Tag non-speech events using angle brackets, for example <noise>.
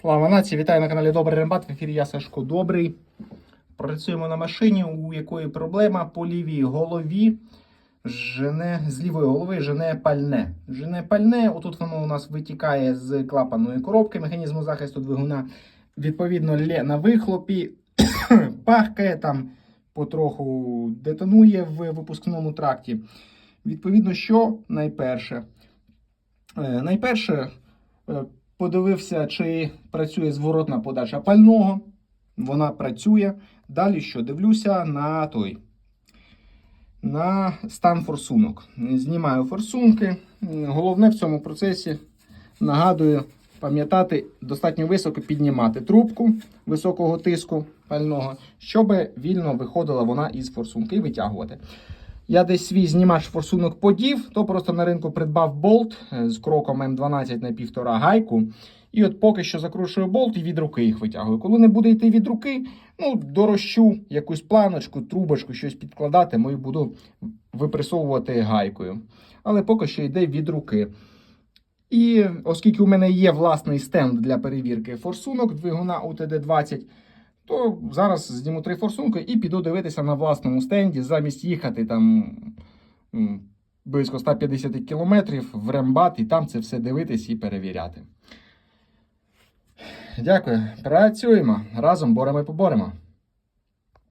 Слава нації! Вітаю на каналі Добрий Рембат. В ефірі я Сашко Добрий. Працюємо на машині, у якої проблема по лівій голові. Жене, з лівої голови жене пальне. Жене пальне, отут воно у нас витікає з клапаної коробки механізму захисту двигуна. Відповідно, лє на вихлопі, <coughs> пахкає там, потроху детонує в випускному тракті. Відповідно, що найперше? Е, Найперше, е, подивився, чи працює зворотна подача пального. Вона працює. Далі що? Дивлюся на той. На стан форсунок. Знімаю форсунки. Головне в цьому процесі нагадую пам'ятати достатньо високо піднімати трубку високого тиску пального, щоб вільно виходила вона із форсунки і витягувати. Я десь свій знімач форсунок подів, то просто на ринку придбав болт е, з кроком М12 на 1,5 гайку. І от поки що закручую болт і від руки їх витягую. Коли не буде йти від руки, ну, дорощу якусь планочку, трубочку, щось підкладатиму і буду випресовувати гайкою. Але поки що йде від руки. І оскільки у мене є власний стенд для перевірки форсунок двигуна УТД-20, то зараз зніму три форсунки і піду дивитися на власному стенді, замість їхати там близько 150 кілометрів в рембат і там це все дивитись і перевіряти. Дякую. Працюємо. Разом боремо і поборемо.